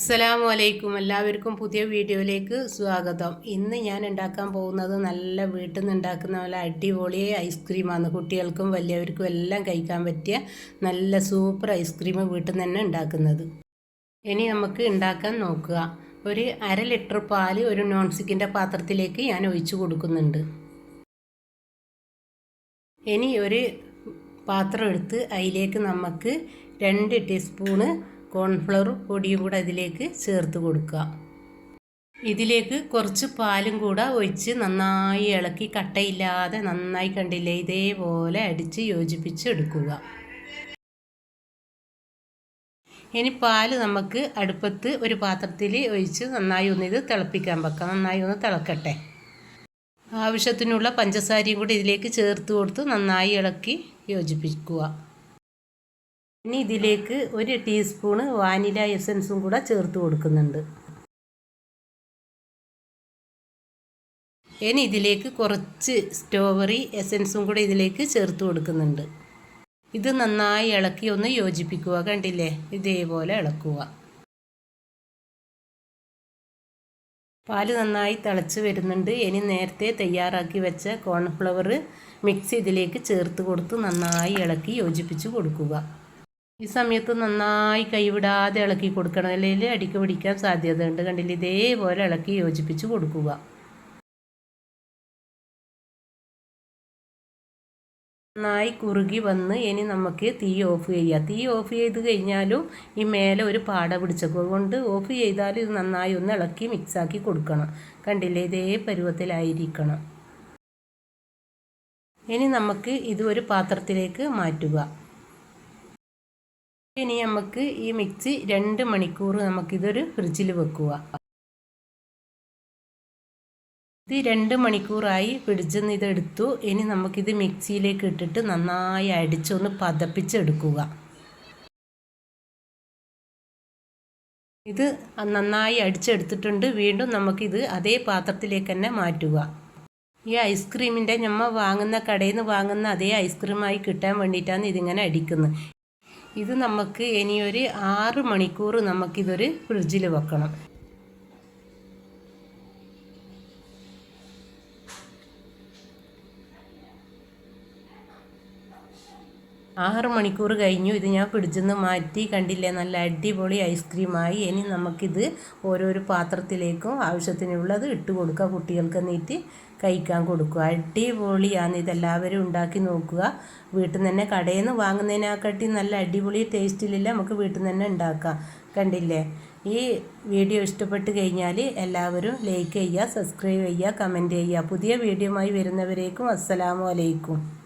അസ്സലാമു അലൈക്കും എല്ലാവർക്കും പുതിയ വീഡിയോയിലേക്ക് സ്വാഗതം. ഇന്ന് ഞാൻ ഉണ്ടാക്കാൻ പോകുന്നത് നല്ല വീട്ടിൽ നിന്ന് ഉണ്ടാക്കുന്ന പോലെ അടിപൊളി ഐസ്ക്രീമാണ്. കുട്ടികൾക്കും വലിയവർക്കും എല്ലാം കഴിക്കാൻ പറ്റിയ നല്ല സൂപ്പർ ഐസ്ക്രീം വീട്ടിൽ നിന്ന് തന്നെ ഉണ്ടാക്കുന്നത്. ഇനി നമുക്ക് ഉണ്ടാക്കാൻ നോക്കുക. ഒരു അര ലിറ്റർ പാൽ ഒരു നോൺ സ്റ്റിക്കിന്റെ പാത്രത്തിലേക്ക് ഞാൻ ഒഴിച്ചു കൊടുക്കുന്നുണ്ട്. ഇനി ഒരു പാത്രം എടുത്ത് അതിലേക്ക് നമുക്ക് രണ്ട് ടീസ്പൂണ് കോൺഫ്ലവർ പൊടിയും കൂടെ അതിലേക്ക് ചേർത്ത് കൊടുക്കുക. ഇതിലേക്ക് കുറച്ച് പാലും കൂടെ ഒഴിച്ച് നന്നായി ഇളക്കി കട്ടയില്ലാതെ നന്നായി കണ്ടില്ലേ ഇതേപോലെ അടിച്ച് യോജിപ്പിച്ച് എടുക്കുക. ഇനി പാൽ നമുക്ക് അടുപ്പത്ത് ഒരു പാത്രത്തിൽ ഒഴിച്ച് നന്നായി ഒന്ന് ഇത് തിളപ്പിക്കാൻ വെക്കാം. നന്നായി ഒന്ന് തിളക്കട്ടെ. ആവശ്യത്തിനുള്ള പഞ്ചസാരയും കൂടി ഇതിലേക്ക് ചേർത്ത് കൊടുത്ത് നന്നായി ഇളക്കി യോജിപ്പിക്കുക. ഇനി ഇതിലേക്ക് ഒരു ടീസ്പൂണ് വാനില എസൻസും കൂടെ ചേർത്ത് കൊടുക്കുന്നുണ്ട്. ഇനി ഇതിലേക്ക് കുറച്ച് സ്ട്രോബെറി എസൻസും കൂടെ ഇതിലേക്ക് ചേർത്ത് കൊടുക്കുന്നുണ്ട്. ഇത് നന്നായി ഇളക്കി ഒന്ന് യോജിപ്പിക്കുക കണ്ടില്ലേ? ഇതേപോലെ ഇളക്കുക. പാൽ നന്നായി തിളച്ച് വരുന്നുണ്ട്. ഇനി നേരത്തെ തയ്യാറാക്കി വെച്ച കോൺഫ്ലവർ മിക്സ് ഇതിലേക്ക് ചേർത്ത് കൊടുത്ത് നന്നായി ഇളക്കി യോജിപ്പിച്ച് കൊടുക്കുക. ഈ സമയത്ത് നന്നായി കൈവിടാതെ ഇളക്കി കൊടുക്കണം. അല്ലെങ്കിൽ അടിക്ക് പിടിക്കാൻ സാധ്യതയുണ്ട്. കണ്ടില്ല? ഇതേപോലെ ഇളക്കി യോജിപ്പിച്ച് കൊടുക്കുക. നന്നായി കുറുകി വന്ന് ഇനി നമുക്ക് തീ ഓഫ് ചെയ്യാം. തീ ഓഫ് ചെയ്ത് കഴിഞ്ഞാലും ഈ മേലെ ഒരു പാട പിടിച്ചപ്പോൾ കൊണ്ട് ഓഫ് ചെയ്താലും ഇത് നന്നായി ഒന്ന് ഇളക്കി മിക്സാക്കി കൊടുക്കണം. കണ്ടില്ലേ? ഇതേ പരുവത്തിലായിരിക്കണം. ഇനി നമുക്ക് ഇത് ഒരു പാത്രത്തിലേക്ക് മാറ്റുക. ഇനി നമുക്ക് ഈ മിക്സി രണ്ട് മണിക്കൂർ നമുക്കിതൊരു ഫ്രിഡ്ജിൽ വെക്കുക. ഇത് രണ്ട് മണിക്കൂറായി ഫ്രിഡ്ജിൽ നിന്ന് ഇതെടുത്തു. ഇനി നമുക്കിത് മിക്സിയിലേക്ക് ഇട്ടിട്ട് നന്നായി അടിച്ചൊന്ന് പതപ്പിച്ചെടുക്കുക. ഇത് നന്നായി അടിച്ചെടുത്തിട്ടുണ്ട്. വീണ്ടും നമുക്കിത് അതേ പാത്രത്തിലേക്ക് തന്നെ മാറ്റുക. ഈ ഐസ്ക്രീമിന്റെ നമ്മൾ വാങ്ങുന്ന കടയിൽ നിന്ന് വാങ്ങുന്ന അതേ ഐസ്ക്രീമായി കിട്ടാൻ വേണ്ടിയിട്ടാണ് ഇതിങ്ങനെ അടിക്കുന്നത്. ഇത് നമുക്ക് ഇനിയൊരു ആറ് മണിക്കൂർ നമുക്കിതൊരു ഫ്രിഡ്ജിൽ വെക്കണം. ആറ് മണിക്കൂർ കഴിഞ്ഞു. ഇത് ഞാൻ ഫ്രിഡ്ജിൽ മാറ്റി കണ്ടില്ലേ? നല്ല അടിപൊളി ഐസ്ക്രീമായി. ഇനി നമുക്കിത് ഓരോരോ പാത്രത്തിലേക്കും ആവശ്യത്തിനുള്ളത് ഇട്ട് കൊടുക്കുക കുട്ടികൾക്ക് നീറ്റ് കഴിക്കാൻ കൊടുക്കുക. അടിപൊളിയാണ്. ഇതെല്ലാവരും ഉണ്ടാക്കി നോക്കുക. വീട്ടിൽ നിന്ന് തന്നെ കടയിൽ നിന്ന് വാങ്ങുന്നതിനെക്കാട്ടി നല്ല അടിപൊളി ടേസ്റ്റിലില്ല നമുക്ക് വീട്ടിൽ നിന്ന് തന്നെ ഉണ്ടാക്കാം. കണ്ടില്ലേ? ഈ വീഡിയോ ഇഷ്ടപ്പെട്ട് കഴിഞ്ഞാൽ എല്ലാവരും ലൈക്ക് ചെയ്യുക സബ്സ്ക്രൈബ് ചെയ്യുക കമന്റ് ചെയ്യുക. പുതിയ വീഡിയോയുമായി വരുന്നവരേക്കും അസ്സലാമു അലൈക്കും.